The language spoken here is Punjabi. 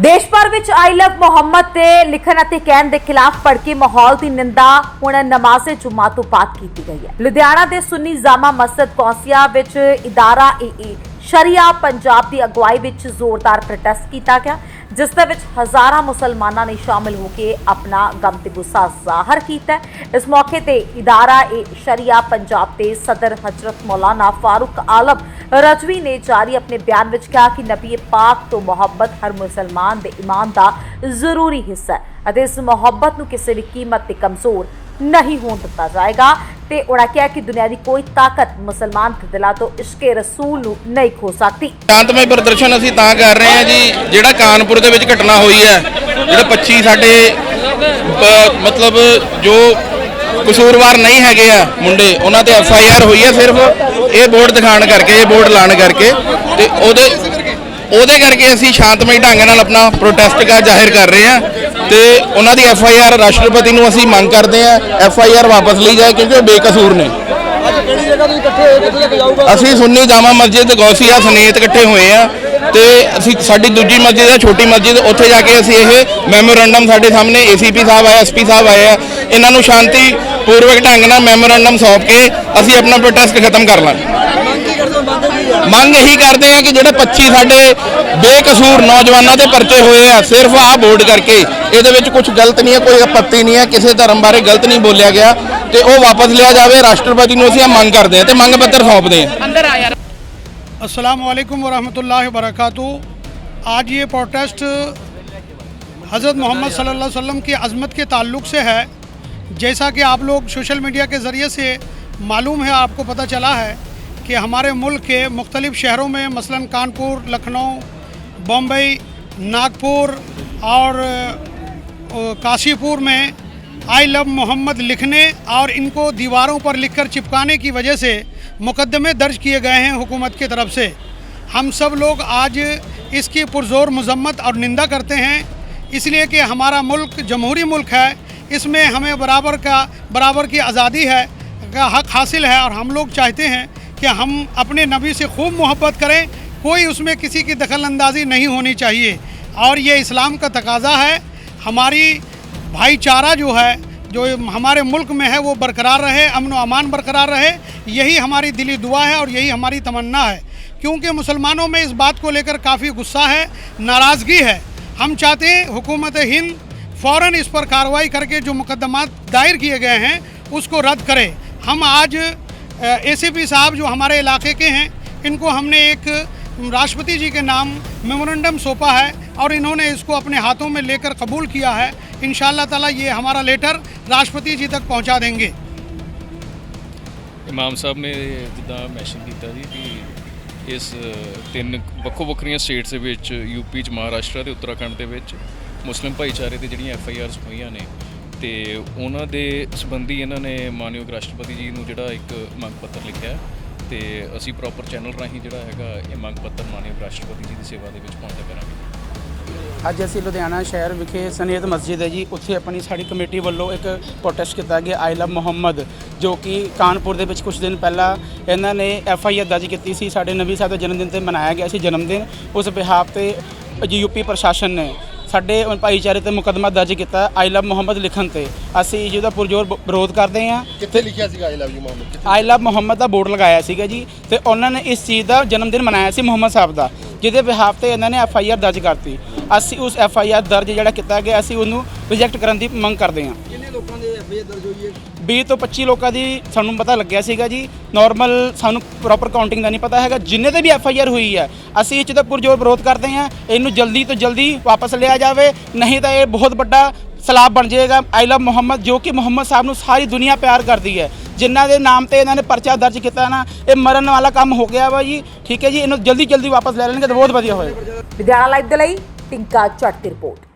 ਦੇਸ਼ ਭਰ ਵਿੱਚ ਆਈ ਲਵ ਮੁਹੰਮਦ ਤੇ ਲਿਖਣ ਅਤੇ ਕਹਿਣ ਦੇ ਖਿਲਾਫ ਭੜਕੇ ਮਾਹੌਲ ਦੀ ਨਿੰਦਾ ਹੁਣ ਨਮਾਜ਼ੇ ਜੁਮਾ ਤੋਂ ਬਾਅਦ ਕੀਤੀ ਗਈ ਹੈ। ਲੁਧਿਆਣਾ ਦੇ ਸੁੰਨੀ ਜਾਮਾ ਮਸਜਿਦ ਕੌਂਸੀਆ ਵਿੱਚ ਇਦਾਰਾ ਏ ਸ਼ਰੀਆ ਪੰਜਾਬ ਦੀ ਅਗਵਾਈ ਵਿੱਚ ਜ਼ੋਰਦਾਰ ਪ੍ਰੋਟੈਸਟ ਕੀਤਾ ਗਿਆ। ਜਿਸ ਦੇ ਵਿੱਚ ਹਜ਼ਾਰਾਂ ਮੁਸਲਮਾਨਾਂ ਨੇ ਸ਼ਾਮਿਲ ਹੋ ਕੇ ਆਪਣਾ ਗਮ ਤੇ ਗੁੱਸਾ ਜ਼ਾਹਰ ਕੀਤਾ ਇਸ ਮੌਕੇ ਤੇ ਇਦਾਰਾ ਏ ਸ਼ਰੀਆ ਪੰਜਾਬ ਦੇ ਸਦਰ ਹਜ਼ਰਤ ਮੌਲਾਨਾ ਫਾਰੂਕ ਆਲਮ ਰਜਵੀ ਨੇ ਜਾਰੀ ਆਪਣੇ ਬਿਆਨ ਵਿੱਚ ਕਿਹਾ ਕਿ ਨਬੀ ਪਾਕ ਤੋਂ ਮੁਹੱਬਤ ਹਰ ਮੁਸਲਮਾਨ ਦੇ ਇਮਾਨ ਦਾ ਜ਼ਰੂਰੀ ਹਿੱਸਾ ਹੈ ਅਤੇ ਇਸ ਮੁਹੱਬਤ ਨੂੰ ਕਿਸੇ ਵੀ ਕੀਮਤ ਤੇ ਕਮਜ਼ੋਰ ਨਹੀਂ ਹੋਣ ਦਿੱਤਾ ਜਾਏਗਾ। ਤੇ ਉਹਨਾਂ ਕਿਹਾ ਕਿ ਦੁਨੀਆ ਦੀ ਕੋਈ ਤਾਕਤ ਮੁਸਲਮਾਨ ਦੇ ਦਿਲਾਂ ਤੋਂ ਇਸ਼ਕੇ ਰਸੂਲ ਨੂੰ ਨਹੀਂ ਖੋ ਸਕਦੀ। ਸ਼ਾਂਤਮਈ ਪ੍ਰਦਰਸ਼ਨ ਅਸੀਂ ਤਾਂ ਕਰ ਰਹੇ ਹਾਂ ਜੀ, ਜਿਹੜਾ ਕਾਨਪੁਰ ਦੇ ਵਿੱਚ ਘਟਨਾ ਹੋਈ ਹੈ, ਜਿਹੜੇ 25 ਸਾਡੇ ਮਤਲਬ ਜੋ ਕਸੂਰਵਾਰ ਨਹੀਂ ਹੈਗੇ ਆ ਮੁੰਡੇ, ਉਹਨਾਂ ਤੇ ਐਫ ਆਈ ਆਰ ਹੋਈ ਹੈ ਸਿਰਫ, ਇਹ ਬੋਰਡ ਦਿਖਾਣ ਕਰਕੇ, ਇਹ ਬੋਰਡ ਲਾਣ ਕਰਕੇ, ਤੇ ਉਹਦੇ ਉਹਦੇ ਕਰਕੇ ਅਸੀਂ ਸ਼ਾਂਤਮਈ ਢੰਗ ਨਾਲ ਆਪਣਾ ਪ੍ਰੋਟੈਸਟ ਕਾ ਜ਼ਾਹਿਰ ਕਰ ਰਹੇ ਹਾਂ। ਤੇ ਉਹਨਾਂ ਦੀ ਐਫ ਆਈ ਆਰ ਰਾਸ਼ਟਰਪਤੀ ਨੂੰ ਅਸੀਂ ਮੰਗ ਕਰਦੇ ਹਾਂ ਐਫ ਆਈ ਆਰ ਵਾਪਸ ਲਈ ਜਾਏ ਕਿਉਂਕਿ ਉਹ ਬੇਕਸੂਰ ਨੇ। ਅੱਜ ਕਿਹੜੀ ਜਗ੍ਹਾ ਤੁਸੀਂ ਇਕੱਠੇ ਹੋਏ ਕਿੱਥੇ ਤੱਕ ਜਾਊਗਾ? ਅਸੀਂ ਸੁੰਨੀ ਜਾਮਾ ਮਸਜਿਦ ਗੌਸੀਆ ਸਮੇਤ ਇਕੱਠੇ ਹੋਏ ਆ ਤੇ ਅਸੀਂ ਸਾਡੀ ਦੂਜੀ ਮਸਜਿਦ ਹੈ ਛੋਟੀ ਮਸਜਿਦ ਉੱਥੇ ਜਾ ਕੇ ਅਸੀਂ ਇਹ ਮੈਮੋਰੰਡਮ ਸਾਡੇ ਸਾਹਮਣੇ ਏਸੀਪੀ ਸਾਹਿਬ ਆਏ ਐਸਪੀ ਸਾਹਿਬ ਆਏ ਆ। ਇਹਨਾਂ ਨੂੰ ਸ਼ਾਂਤੀ ਪੂਰਵਕ ਢੰਗ ਨਾਲ ਮੈਮੋਰੰਡਮ ਸੌਂਪ ਕੇ ਅਸੀਂ ਆਪਣਾ ਪ੍ਰੋਟੈਸਟ ਖਤਮ ਕਰ ਲਾਂਗੇ। ਮੰਗ ਕੀ ਹੈ ਮੰਗ ਇਹੀ ਕਰਦੇ ਆ ਕਿ ਜਿਹੜੇ 25 ਸਾਡੇ ਬੇਕਸੂਰ ਨੌਜਵਾਨਾਂ ਦੇ ਪਰਚੇ ਹੋਏ ਆ ਸਿਰਫ ਆਹ ਬੋਰਡ ਕਰਕੇ ਇਹਦੇ ਵਿੱਚ ਕੁਝ ਗਲਤ ਨਹੀਂ ਹੈ ਕੋਈ ਆਪੱਤੀ ਨਹੀਂ ਹੈ ਕਿਸੇ ਧਰਮ ਬਾਰੇ ਗਲਤ ਨਹੀਂ ਬੋਲਿਆ ਗਿਆ ਤੇ ਉਹ ਵਾਪਸ ਲਿਆ ਜਾਵੇ ਰਾਸ਼ਟਰਪਤੀ ਨੂੰ ਅਸੀਂ ਇਹ ਮੰਗ ਕਰਦੇ ਆ ਤੇ ਮੰਗ ਪੱਤਰ ਸੌਂਪਦੇ ਆ अस्सलाम वालेकुम वरहमतुल्लाहि वबरकातु आज ये प्रोटेस्ट हज़रत मोहम्मद सल्लल्लाहु अलैहि वसल्लम की अज़मत के ताल्लुक़ से है जैसा कि आप लोग सोशल मीडिया के ज़रिए से मालूम है आपको पता चला है कि हमारे मुल्क के मुख्तलिफ़ शहरों में मसलन कानपुर, लखनऊ, बम्बई, नागपुर और काशीपुर में आई लव मोहम्मद लिखने और इनको दीवारों पर लिखकर चिपकाने की वजह से मुकदमे दर्ज किए गए हैं हुकूमत की तरफ़ से। हम सब लोग आज इसकी पुरजोर मजम्मत और निंदा करते हैं, इसलिए कि हमारा मुल्क जमहूरी मुल्क है, इसमें हमें बराबर का, बराबर की आज़ादी है, का हक हासिल है और हम लोग चाहते हैं कि हम अपने नबी से खूब मोहब्बत करें, कोई उसमें किसी की दखल अंदाजी नहीं होनी चाहिए। और ये इस्लाम का तकाजा है। हमारी भाईचारा जो है, जो हमारे मुल्क में है, वो बरकरार रहे, अमन अमान बरकरार रहे। यही हमारी दिली दुआ है और यही हमारी तमन्ना है। क्योंकि मुसलमानों में इस बात को लेकर काफ़ी गुस्सा है, नाराज़गी है। हम चाहते हैं हुकूमत हिंद फ़ौर इस पर कार्रवाई करके जो मुकदमात दायर किए गए हैं, उसको रद्द करें। हम आज एसीपी साहब जो हमारे इलाके के हैं इनको हमने एक राष्ट्रपति जी के नाम मेमोरेंडम सौंपा है और इन्होंने इसको अपने हाथों में लेकर कबूल किया है इन ताला ये हमारा लेटर राष्ट्रपति जी तक पहुंचा देंगे ਇਮਾਮ ਸਾਹਿਬ ਨੇ ਜਿੱਦਾਂ ਮੈਂਸ਼ਨ ਕੀਤਾ ਜੀ ਕਿ ਇਸ ਤਿੰਨ ਵੱਖੋ ਵੱਖਰੀਆਂ ਸਟੇਟਸ ਦੇ ਵਿੱਚ ਯੂਪੀ ਚ ਮਹਾਰਾਸ਼ਟਰ ਤੇ ਉੱਤਰਾਖੰਡ ਦੇ ਵਿੱਚ ਮੁਸਲਿਮ ਭਾਈਚਾਰੇ ਤੇ ਜਿਹੜੀਆਂ ਐਫ ਆਈ ਆਰਸ ਹੋਈਆਂ ਨੇ ਤੇ ਉਹਨਾਂ ਦੇ ਸੰਬੰਧੀ ਇਹਨਾਂ ਨੇ ਮਾਨਯੋਗ ਰਾਸ਼ਟਰਪਤੀ ਜੀ ਨੂੰ ਜਿਹੜਾ ਇੱਕ ਮੰਗ ਪੱਤਰ ਲਿਖਿਆ ਹੈ ਤੇ ਅਸੀਂ ਪ੍ਰੋਪਰ ਚੈਨਲ ਰਾਹੀਂ ਜਿਹੜਾ ਹੈਗਾ ਇਹ ਮੰਗ ਪੱਤਰ ਮਾਨਯੋਗ ਰਾਸ਼ਟਰਪਤੀ ਜੀ ਦੀ ਸੇਵਾ ਦੇ ਵਿੱਚ ਪਹੁੰਚਾ ਕਰਾਂਗੇ। ਅੱਜ ਅਸੀਂ ਲੁਧਿਆਣਾ ਸ਼ਹਿਰ ਵਿਖੇ ਸਨੀਅਤ ਮਸਜਿਦ ਹੈ ਜੀ। ਉੱਥੇ ਆਪਣੀ ਸਾਡੀ ਕਮੇਟੀ ਵੱਲੋਂ ਇੱਕ ਪ੍ਰੋਟੈਸਟ ਕੀਤਾ ਗਿਆ ਆਈ ਲਵ ਮੁਹੰਮਦ, ਜੋ ਕਿ ਕਾਨਪੁਰ ਦੇ ਵਿੱਚ ਕੁਝ ਦਿਨ ਪਹਿਲਾਂ ਇਹਨਾਂ ਨੇ ਐਫ ਆਈ ਆਰ ਦਰਜ ਕੀਤੀ ਸੀ। ਸਾਡੇ ਨਬੀ ਸਾਹਿਬ ਦਾ ਜਨਮ ਦਿਨ ਤੇ ਮਨਾਇਆ ਗਿਆ ਸੀ ਜਨਮ ਦਿਨ ਉਸ ਬਿਹਾਫ ਤੇ ਯੂਪੀ ਪ੍ਰਸ਼ਾਸਨ ਨੇ ਸਾਡੇ ਭਾਈਚਾਰੇ ਤੇ ਮੁਕੱਦਮਾ ਦਰਜ ਕੀਤਾ ਆਈ ਲਵ ਮੁਹੰਮਦ ਲਿਖਣ ਤੇ। ਅਸੀਂ ਜਿਹਦਾ ਪੁਰਜੋਰ ਵਿਰੋਧ ਕਰਦੇ ਹਾਂ ਕਿੱਥੇ ਲਿਖਿਆ ਸੀਗਾ I love you Muhammad? I love Muhammad the board ਲਗਾਇਆ ਸੀਗਾ ਜੀ ਤੇ ਉਹਨਾਂ ਨੇ ਇਸ ਚੀਜ਼ ਦਾ ਜਨਮ ਦਿਨ ਮਨਾਇਆ ਸੀ ਮੁਹੰਮਦ ਸਾਹਿਬ ਦਾ ਜਿਹਦੇ ਬਿਹਾਫ ਤੇ ਇਹਨਾਂ ਨੇ ਐਫ ਆਈ ਆਰ ਦਰਜ ਕਰਤੀ। ਅਸੀਂ ਉਸ ਐਫ ਆਈ ਆਰ ਦਰਜ ਜਿਹੜਾ ਕੀਤਾ ਗਿਆ ਅਸੀਂ ਉਹਨੂੰ ਰਿਜੈਕਟ ਕਰਨ ਦੀ ਮੰਗ ਕਰਦੇ ਹਾਂ। ਦੇ ਦਰਜ ਹੈ। 20 ਤੋਂ 25 ਲੋਕਾਂ ਦੀ ਸਾਨੂੰ ਪਤਾ ਲੱਗਿਆ ਸੀਗਾ ਜੀ। ਨਾਰਮਲ ਸਾਨੂੰ ਪ੍ਰੋਪਰ ਕਾਊਂਟਿੰਗ ਦਾ ਨਹੀਂ ਪਤਾ ਹੈਗਾ। ਜਿੰਨੇ ਤੇ ਵੀ ਐਫ ਆਈ ਆਰ ਹੋਈ ਹੈ ਅਸੀਂ ਇਹ 'ਚ ਤਾਂ ਪੁਰਜੋਰ ਵਿਰੋਧ ਕਰਦੇ ਹਾਂ। ਇਹਨੂੰ ਜਲਦੀ ਤੋਂ ਜਲਦੀ ਵਾਪਸ ਲਿਆ ਜਾਵੇ। ਨਹੀਂ ਤਾਂ ਇਹ ਬਹੁਤ ਵੱਡਾ ਸਲਾਬ ਬਣ ਜਾਏਗਾ। ਆਈ ਲਵ ਮੁਹੰਮਦ ਜੋ ਕਿ ਮੁਹੰਮਦ ਸਾਹਿਬ ਨੂੰ ਸਾਰੀ ਦੁਨੀਆ ਪਿਆਰ ਕਰਦੀ ਹੈ। ਜਿਨ੍ਹਾਂ ਦੇ ਨਾਮ ਤੇ ਇਹਨਾਂ ਨੇ ਪਰਚਾ ਦਰਜ ਕੀਤਾ ਨਾ ਇਹ ਮਰਨ ਵਾਲਾ ਕੰਮ ਹੋ ਗਿਆ ਵਾ ਜੀ। ਠੀਕ ਹੈ ਜੀ ਇਹਨੂੰ ਜਲਦੀ ਜਲਦੀ ਵਾਪਸ ਲੈ ਲੈਣਗੇ ਤਾਂ ਬਹੁਤ ਵਧੀਆ ਹੋਏਗਾ। ਲਾਈਵ ਦੇ ਲਈ ਟਿੰਕਾ ਚੱਟ ਦੀ ਰਿਪੋਰਟ।